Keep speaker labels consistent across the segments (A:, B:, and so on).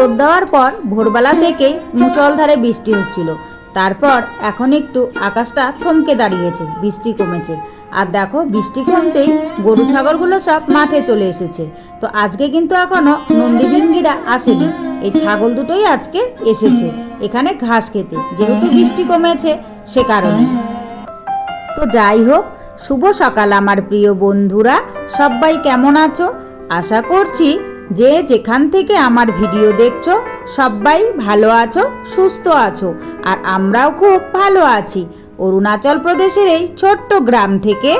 A: রোদ দেওয়ার পর ভোরবেলা থেকে মুষলধারে বৃষ্টি হচ্ছিল। তারপর এখন একটু আকাশটা থমকে দাঁড়িয়েছে, বৃষ্টি কমেছে। আর দেখো, বৃষ্টি কমতেই গরু ছাগলগুলো সব মাঠে চলে এসেছে। তো আজকে কিন্তু এখনও নন্দীভিঙ্গিরা আসেনি। এই ছাগল দুটোই আজকে এসেছে। এখানে ঘাস খেতে। যেহেতু বৃষ্টি কমেছে, সে কারণে। তো যাই হোক, শুভ সকাল আমার প্রিয় বন্ধুরা। সবাই কেমন আছো? আশা করছি যে যেখান থেকে আমার ভিডিও দেখছ, সবাই ভালো আছো, সুস্থ আছো, আর আমরাও খুব ভালো আছি। অরুণাচল প্রদেশের এই ছোট্ট গ্রাম থেকে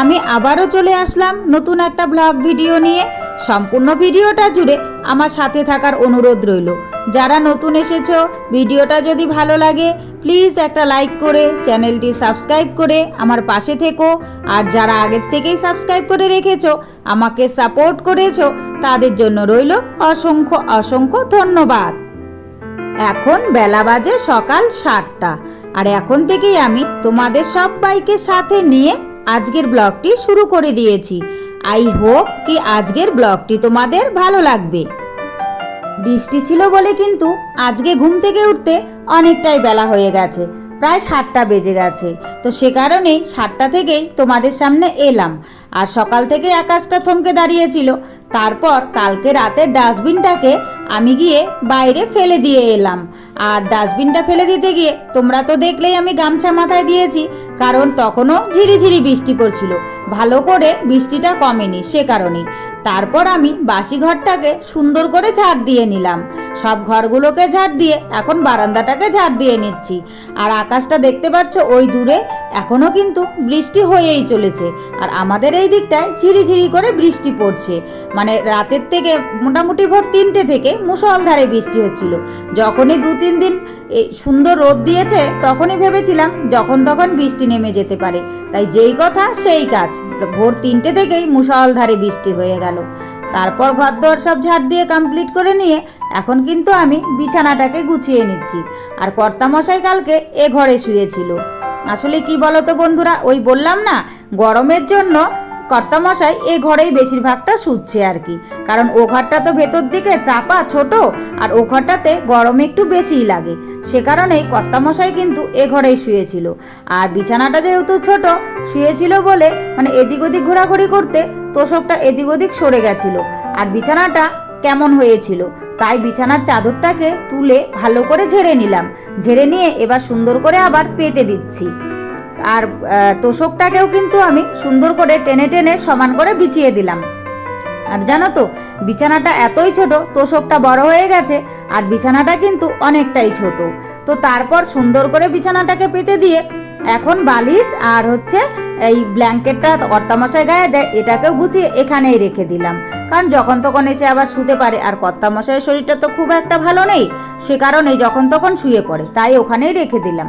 A: আমি আবারও চলে আসলাম নতুন একটা ব্লগ ভিডিও নিয়ে। সম্পূর্ণ ভিডিওটা জুড়ে আমার সাথে থাকার অনুরোধ রইল। যারা নতুন এসেছ, ভিডিওটা যদি ভালো লাগে প্লিজ একটা লাইক করে, চ্যানেলটি সাবস্ক্রাইব করে আমার পাশে থেকো। আর যারা আগের থেকেই সাবস্ক্রাইব করে রেখেছো, আমাকে সাপোর্ট করেছ, তাদের জন্য রইল অসংখ্য অসংখ্য ধন্যবাদ। এখন বেলা বাজে সকাল সাতটা। আর এখন থেকেই আমি তোমাদের সবাইকে সাথে নিয়ে আজকের ব্লগটি শুরু করে দিয়েছি। আই হোপ কি আজকের ব্লগটি তোমাদের ভালো লাগবে। বৃষ্টি ছিল বলে কিন্তু আজকে ঘুম থেকে উঠতে অনেকটাই বেলা হয়ে গেছে। প্রায় সাতটা বেজে গেছে। তো সে কারণেই সাতটা থেকেই তোমাদের সামনে এলাম। আর সকাল থেকে আকাশটা থমকে দাঁড়িয়েছিল। তারপর কালকে রাতে ডাস্টবিনটাকে আমি গিয়ে বাইরে ফেলে দিয়ে এলাম। আর ডাস্টবিনটা ফেলে দিতে গিয়ে তোমরা তো দেখলেই আমি গামছা মাথায় দিয়েছি, কারণ তখনও ঝিরিঝিরি বৃষ্টি পড়ছিল। ভালো করে বৃষ্টিটা কমেনি সে কারণে তারপর আমি বাসি ঘরটাকে সুন্দর করে ঝাড় দিয়ে নিলাম। সব ঘরগুলোকে ঝাড় দিয়ে এখন বারান্দাটাকে ঝাড় দিয়ে নিচ্ছি। আর আকাশটা দেখতে পাচ্ছ ওই দূরে এখনও কিন্তু বৃষ্টি হয়েই চলেছে। আর আমাদের এই দিকটায় ঝিরিঝিরি করে বৃষ্টি পড়ছে। মানে রাতের থেকে মোটামুটি ভোর তিনটে থেকে মুসলধারে বৃষ্টি হচ্ছিল। যখনই দু তিন দিন এই সুন্দর রোদ দিয়েছে, তখনই ভেবেছিলাম যখন তখন বৃষ্টি নেমে যেতে পারে। তাই যেই কথা সেই কাজ। ভোর তিনটে থেকেই মুসলধারে বৃষ্টি হয়ে গেল। তারপর ঘরদোর সব ঝাড় দিয়ে কমপ্লিট করে নিয়ে এখন কিন্তু আমি বিছানাটাকে গুছিয়ে নিচ্ছি। আর কর্তামশাই কালকে এ ঘরে শুয়েছিল। আসলে কি বলতো বন্ধুরা, ওই বললাম না, গরমের জন্য কর্তামশাই, এ ঘরেই বেশিরভাগটা শুচ্ছে আর কি। কারণ ও ঘরটা তো ভেতর দিকে চাপা, ছোট, আর ও ঘরটাতে গরম একটু বেশিই লাগে। সে কারণেই কর্তামশাই কিন্তু এ ঘরেই শুয়েছিল। আর বিছানাটা যেহেতু ছোট, শুয়েছিল বলে মানে এদিক ওদিক ঘোরাঘুরি করতে তোষকটা এদিক ওদিক সরে গেছিল। আর বিছানাটা কেমন হয়েছিল, তাই বিছানার চাদরটাকে তুলে ভালো করে ঝেড়ে নিলাম। ঝেড়ে নিয়ে এবার সুন্দর করে আবার পেতে দিচ্ছি। আর তোষকটাকেও কিন্তু আমি সুন্দর করে টেনে টেনে সমান করে বিছিয়ে দিলাম। আর জানো তো, বিছানাটা এতই ছোট, তোষকটা বড় হয়ে গেছে, আর বিছানাটা কিন্তু অনেকটাই ছোট। তো তারপর সুন্দর করে বিছানাটাকে পেতে দিয়ে এখন বালিশ আর হচ্ছে এই ব্ল্যাঙ্কেটটা কর্তামশাই গায়ে দেয়, এটাকেও গুছিয়ে এখানেই রেখে দিলাম। কারণ যখন তখন এসে আবার শুতে পারে, আর কর্তামশায়ের শরীরটা তো খুব একটা ভালো নেই, সে কারণে যখন তখন শুয়ে পড়ে, তাই ওখানেই রেখে দিলাম।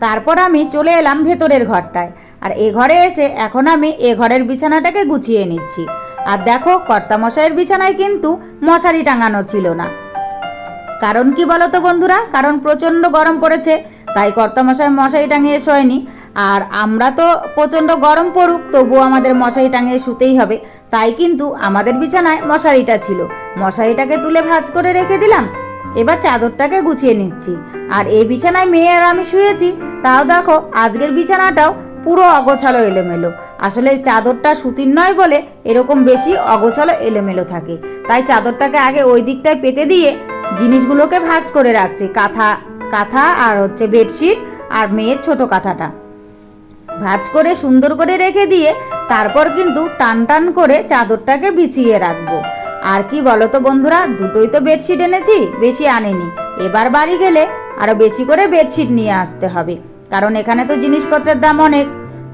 A: তারপর আমি চলে এলাম ভেতরের ঘরটায়। আর এ ঘরে এসে এখন আমি এ ঘরের বিছানাটাকে গুছিয়ে নিচ্ছি। আর দেখো, কর্তামশাইয়ের বিছানায় কিন্তু মশারি টাঙানো ছিল না। কারণ কি বলো তো বন্ধুরা? কারণ প্রচণ্ড গরম পড়েছে, তাই কর্তামশাই মশারি টাঙিয়ে শোয়নি। আর আমরা তো প্রচণ্ড গরম পড়ুক, তবুও আমাদের মশারি টাঙিয়ে শুতেই হবে। তাই কিন্তু আমাদের বিছানায় মশারিটা ছিল। মশারিটাকে তুলে ভাঁজ করে রেখে দিলাম। এবার চাদরটাকে গুছিয়ে নিচ্ছি। আর এই বিছানায় মেয়ে আর আমি শুয়েছি, তাও দেখো আজকের বিছানাটাও পুরো অগোছালো এলোমেলো। আসলে চাদরটা সুতির নয় বলে এরকম বেশি অগোছালো এলোমেলো থাকে। তাই চাদরটাকে আগে ওই দিকটায় পেতে দিয়ে জিনিসগুলোকে ভাঁজ করে রাখছি, কাঁথা কাঁথা আর হচ্ছে বেডশিট আর মেয়ের ছোট কাঁথাটা। ভাঁজ করে সুন্দর করে রেখে দিয়ে তারপর কিন্তু টান টান করে চাদরটাকে বিছিয়ে রাখব। আর কি বলো তো বন্ধুরা, দুটোই তো বেডশিট এনেছি, বেশি আনেনি। এবার বাড়ি গেলে আরও বেশি করে বেডশিট নিয়ে আসতে হবে, কারণ এখানে তো জিনিসপত্রের দাম অনেক।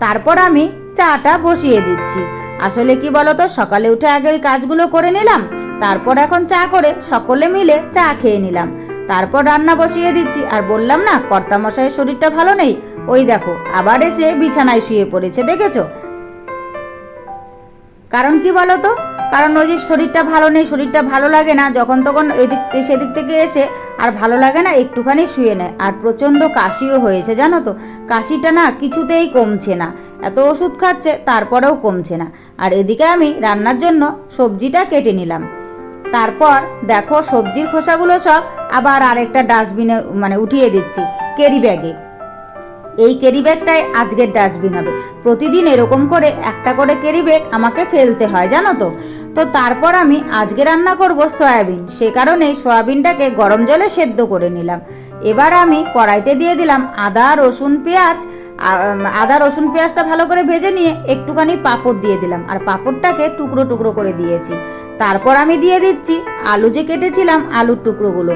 A: তারপর আমি চাটা বসিয়ে দিচ্ছি। আসলে কি বলো তো সকালে উঠে আগে ওই কাজগুলো করে নিলাম, তারপর এখন চা করে সকলে মিলে চা খেয়ে নিলাম। তারপর রান্না বসিয়ে দিচ্ছি, আর বললাম না, কর্তামশাইয়ের শরীরটা ভালো নেই। ওই দেখো, আবার এসে বিছানায় শুয়ে পড়েছে, দেখেছ? কারণ কি বলো তো কারণ ওই যে শরীরটা ভালো নেই, শরীরটা ভালো লাগে না, যখন তখন এদিক, সেদিক থেকে এসে আর ভালো লাগে না, একটুখানি শুয়ে নেয়। আর প্রচণ্ড কাশিও হয়েছে, জানো তো? কাশিটা না কিছুতেই কমছে না। এত ওষুধ খাচ্ছে, তারপরেও কমছে না। আর এদিকে আমি রান্নার জন্য সবজিটা কেটে নিলাম। তারপর দেখো সবজির খোসাগুলো সব আবার আরেকটা ডাস্টবিনে মানে উঠিয়ে দিচ্ছি ক্যারি ব্যাগে। এই ক্যারি ব্যাগটাই আজকের ডাস্টবিন হবে। প্রতিদিন এরকম করে একটা করে ক্যারি ব্যাগ আমাকে ফেলতে হয়, জানো তো? তো তারপর আমি আজকে রান্না করব সয়াবিন। সে কারণে সয়াবিনটাকে গরম জলে সেদ্ধ করে নিলাম। এবার আমি কড়াইতে দিয়ে দিলাম আদা, রসুন, পেঁয়াজ আদা, রসুন, পেঁয়াজটা ভালো করে ভেজে নিয়ে একটুখানি পাঁপড় দিয়ে দিলাম। আর পাঁপড়টাকে টুকরো টুকরো করে দিয়েছি। তারপর আমি দিয়ে দিচ্ছি আলু যে কেটেছিলাম, আলুর টুকরোগুলো।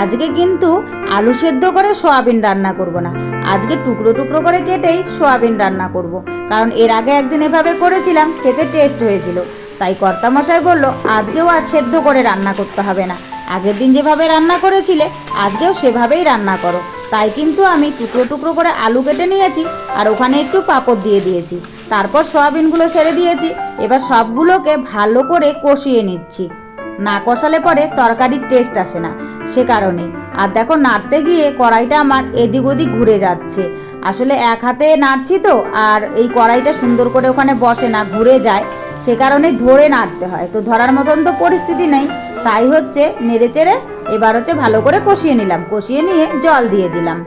A: আজকে কিন্তু আলু সেদ্ধ করে সোয়াবিন রান্না করব না। আজকে টুকরো টুকরো করে কেটেই সোয়াবিন রান্না করব। কারণ এর আগে একদিন এভাবে করেছিলাম, খেতে টেস্ট হয়েছিল। তাই কর্তামশাই বলল, আজকেও আর সেদ্ধ করে রান্না করতে হবে না। আগের দিন যেভাবে রান্না করেছিলে, আজকেও সেভাবেই রান্না করো। তাই কিন্তু আমি টুকরো টুকরো করে আলু কেটে নিয়েছি আর ওখানে একটু পাঁপড় দিয়ে দিয়েছি। তারপর সয়াবিনগুলো ছেড়ে দিয়েছি। এবার সবগুলোকে ভালো করে কষিয়ে নিচ্ছি। না কষালে পরে তরকারির টেস্ট আসে না, সে কারণে। আর দেখো নাড়তে গিয়ে কড়াইটা আমার এদিক ওদিক ঘুরে যাচ্ছে। আসলে এক হাতে নাড়ছি তো, আর এই কড়াইটা সুন্দর করে ওখানে বসে না, ঘুরে যায়। সে কারণে ধরে নাড়তে হয়। তো ধরার মতন তো পরিস্থিতি নেই। তাই হচ্ছে নেড়ে চেড়ে এবার হচ্ছে ভালো করে কষিয়ে নিলাম। কষিয়ে নিয়ে জল দিয়ে দিলাম।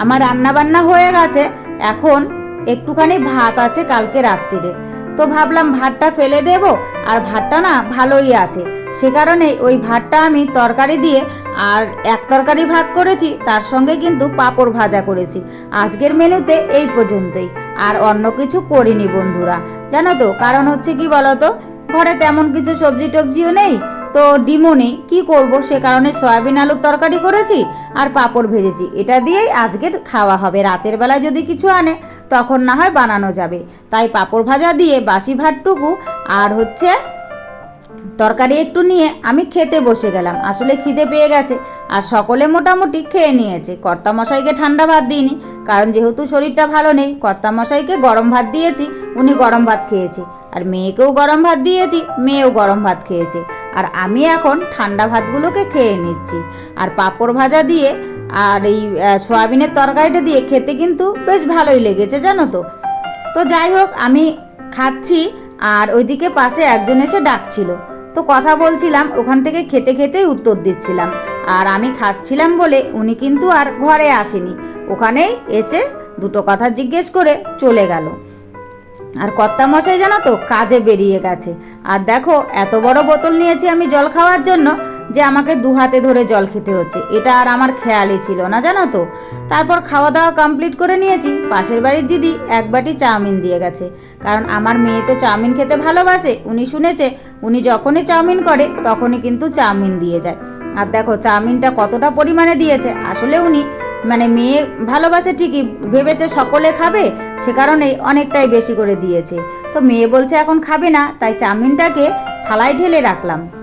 A: আমার রান্না বান্না হয়ে গেছে। এখন একটুখানি ভাত আছে কালকে রাত্রিরে। তো ভাবলাম ভাতটা ফেলে দেব আর ভাতটা না ভালোই আছে। সে কারণে ওই ভাতটা আমি তরকারি দিয়ে আর এক তরকারি ভাত করেছি, তার সঙ্গে কিন্তু পাঁপড় ভাজা করেছি। আজকের মেনুতে এই পর্যন্তই। আর অন্য কিছু করিনি বন্ধুরা। জানো তো, কারণ হচ্ছে কি বলতো? ঘরে তেমন কিছু সবজি টবজিও নেই, তো ডিমও নেই। কী করব? সে কারণে সয়াবিন আলুর তরকারি করেছি আর পাঁপড় ভেজেছি। এটা দিয়েই আজকের খাওয়া হবে। রাতের বেলায় যদি কিছু আনে, তখন না হয় বানানো যাবে। তাই পাঁপড় ভাজা দিয়ে বাসি ভাতটুকু আর হচ্ছে তরকারি একটু নিয়ে আমি খেতে বসে গেলাম। আসলে খিদে পেয়ে গেছে আর সকলে মোটামুটি খেয়ে নিয়েছে। কর্তামশাইকে ঠান্ডা ভাত দিইনি, কারণ যেহেতু শরীরটা ভালো নেই, কর্তামশাইকে গরম ভাত দিয়েছি, উনি গরম ভাত খেয়েছে। আর মেয়েকেও গরম ভাত দিয়েছি, মেয়েও গরম ভাত খেয়েছে। আর আমি এখন ঠান্ডা ভাতগুলোকে খেয়ে নিচ্ছি। আর পাঁপড় ভাজা দিয়ে আর এই সয়াবিনের তরকারিটা দিয়ে খেতে কিন্তু বেশ ভালোই লেগেছে, জানো তো। তো যাই হোক, আমি খাচ্ছি আর ওইদিকে পাশে একজন এসে ডাকছিল। তো কথা বলছিলাম, ওখান থেকে খেতে খেতেই উত্তর দিচ্ছিলাম। আর আমি খাচ্ছিলাম বলে উনি কিন্তু আর ঘরে আসেনি। ওখানেই এসে দুটো কথা জিজ্ঞেস করে চলে গেল। আর কর্তা মশাই জানো তো, কাজে বেরিয়ে গেছে। আর দেখো, এত বড় বোতল নিয়েছি আমি জল খাওয়ার জন্য যে আমাকে দু হাতে ধরে জল খেতে হচ্ছে। এটা আর আমার খেয়ালই ছিল না, জানো তো? তারপর খাওয়া দাওয়া কমপ্লিট করে নিয়েছি। পাশের বাড়ির দিদি এক বাটি চাউমিন দিয়ে গেছে। কারণ আমার মেয়ে তো চাউমিন খেতে ভালোবাসে, উনি শুনেছে, উনি যখনই চাউমিন করে, তখনই কিন্তু চাউমিন দিয়ে যায়। আর দেখো, চাউমিনটা কতটা পরিমাণে দিয়েছে, আসলে উনি মানে মেয়ে ভালোবাসে ঠিকই, ভেবেছে সকলে খাবে, সে কারণেই অনেকটাই বেশি করে দিয়েছে। তো মেয়ে বলছে, এখন খাবে না। তাই চাউমিনটাকে থালায় ঢেলে রাখলাম।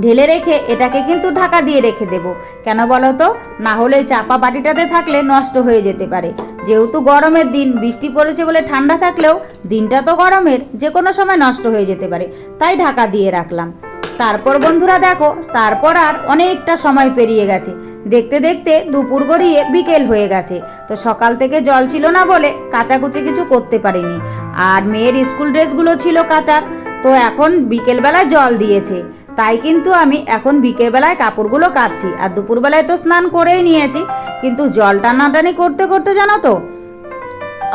A: ঢেলে রেখে এটাকে কিন্তু ঢাকা দিয়ে রেখে দেব। কেন বলো তো? না হলে চাপা বাটিটাতে থাকলে নষ্ট হয়ে যেতে পারে। যেহেতু গরমের দিন, বৃষ্টি পড়েছে বলে ঠান্ডা থাকলেও দিনটা তো গরমের, যে কোনো সময় নষ্ট হয়ে যেতে পারে। তাই ঢাকা দিয়ে রাখলাম। তারপর বন্ধুরা দেখো, তারপর আর অনেকটা সময় পেরিয়ে গেছে। দেখতে দেখতে দুপুর গড়িয়ে বিকেল হয়ে গেছে। তো সকাল থেকে জল ছিল না বলে কাচাকুচি কিছু করতে পারিনি। আর মেয়ের স্কুল ড্রেসগুলো ছিল কাচার। তো এখন বিকেলবেলায় জল দিয়েছে। তাই কিন্তু আমি এখন বিকেলবেলায় কাপড়গুলো কাচ্ছি আর দুপুরবেলায় তো স্নান করেই নিয়েছি। কিন্তু জল টানাটানি করতে করতে জানো তো,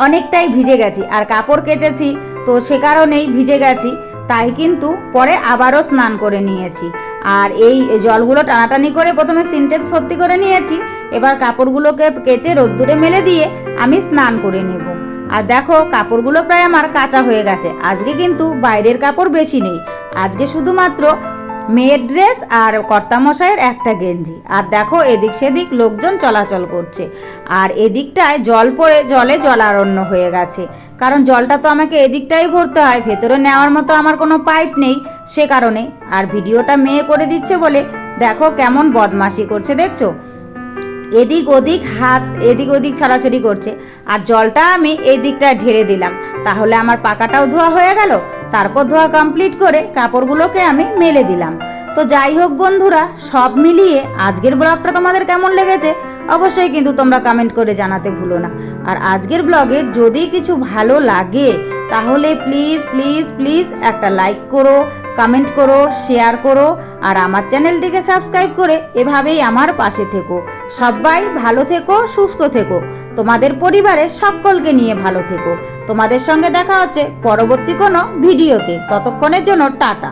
A: অনেকটাই ভিজে গেছি আর কাপড় কেচেছি তো সে কারণেই ভিজে গেছি। তাই কিন্তু পরে আবারও স্নান করে নিয়েছি। আর এই জলগুলো টানাটানি করে প্রথমে সিনটেক্স ভর্তি করে নিয়েছি। এবার কাপড়গুলোকে কেচে রোদ্দুরে মেলে দিয়ে আমি স্নান করে নেব। আর দেখো, কাপড়গুলো প্রায় আমার কাঁচা হয়ে গেছে। আজকে কিন্তু বাইরের কাপড় বেশি নেই। আজকে শুধুমাত্র মেয়ের ড্রেস আর কর্তামশাইয়ের একটা গেঞ্জি। আর দেখো, এদিক সেদিক লোকজন চলাচল করছে। আর এদিকটায় জল পড়ে, জলে জলারণ্য হয়ে গেছে। কারণ জলটা তো আমাকে এদিকটাই ভরতে হয়, ভেতরে নেওয়ার মতো আমার কোনো পাইপ নেই সে কারণে। আর ভিডিওটা মেয়ে করে দিচ্ছে বলে দেখো কেমন বদমাশি করছে, দেখছ? এদিক ওদিক হাত, এদিক ওদিক ছাড়াছড়ি করছে। আর জলটা আমি এই দিকটা ঢেলে দিলাম। তাহলে আমার পাকাটাও ধোয়া হয়ে গেল? তারপর ধোয়া কমপ্লিট করে কাপড়গুলোকে আমি মেলে দিলাম। তো যাই হোক বন্ধুরা, সব মিলিয়ে আজকের ব্লগটা তোমাদের কেমন লেগেছে অবশ্যই কিন্তু তোমরা কমেন্ট করে জানাতে ভুলো না। আর আজকের ব্লগে যদি কিছু ভালো লাগে, তাহলে প্লিজ প্লিজ প্লিজ একটা লাইক করো কমেন্ট করো শেয়ার করো, আর আমার চ্যানেলটিকে সাবস্ক্রাইব করে এভাবেই আমার পাশে থেকো। সবাই ভালো থেকো, সুস্থ থেকো। তোমাদের পরিবারের সকলকে নিয়ে ভালো থেকো। তোমাদের সঙ্গে দেখা হচ্ছে পরবর্তী কোনো ভিডিওতে। ততক্ষণের জন্য টাটা।